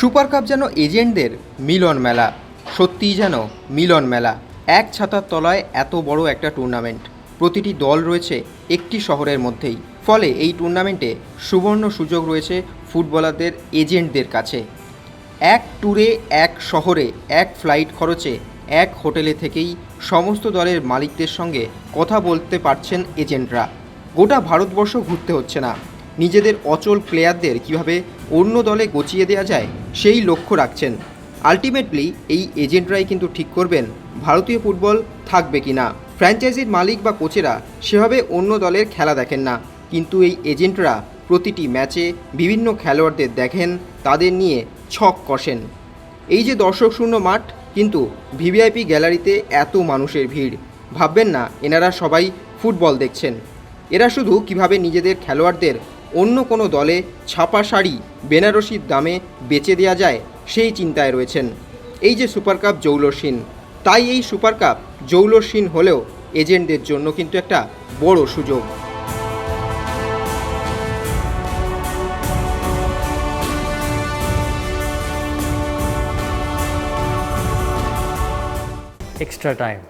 Super cup যেন এজেন্টদের মিলন মেলা। সত্যিই যেন মিলন মেলা। এক ছাতার তলায় এত বড় একটা টুর্নামেন্ট প্রতিটি দল রয়েছে একটি শহরের মধ্যেই। ফলে এই টুর্নামেন্টে সুবর্ণ সুযোগ রয়েছে ফুটবলারদের, এজেন্টদের কাছে। এক ট্যুরে এক শহরে, এক ফ্লাইট খরচে, এক হোটেলে থেকেই সমস্ত দলের মালিকদের সঙ্গে কথা বলতে পারছেন এজেন্টরা। গোটা ভারতবর্ষ ঘুরতে হচ্ছে না। নিজেদের অচল প্লেয়ারদের কীভাবে অন্য দলে গচিয়ে দেওয়া যায়, সেই লক্ষ্য রাখছেন। আলটিমেটলি এই এজেন্টরাই কিন্তু ঠিক করবেন, ভারতীয় ফুটবল থাকবে কি না। ফ্র্যাঞ্চাইজির মালিক বা কোচেরা সেভাবে অন্য দলের খেলা দেখেন না। কিন্তু এই এজেন্টরা প্রতিটি ম্যাচে বিভিন্ন খেলোয়াড়দের দেখেন, তাদের নিয়ে ছক কষেন। এই যে দর্শক শূন্য মাঠ, কিন্তু ভিভিআইপি গ্যালারিতে এত মানুষের ভিড়। ভাববেন না, এনারা সবাই ফুটবল দেখছেন। এরা শুধু কীভাবে নিজেদের খেলোয়াড়দের অন্য কোনো দলে ছাপা শাড়ি বেনারসির দামে বেচে দেওয়া যায় সেই চিন্তায় রয়েছেন এই যে সুপার কাপ জৌলসীন তাই এই সুপার কাপ জৌলসীন হলেও এজেন্টদের জন্য কিন্তু একটা বড় সুযোগ extra time.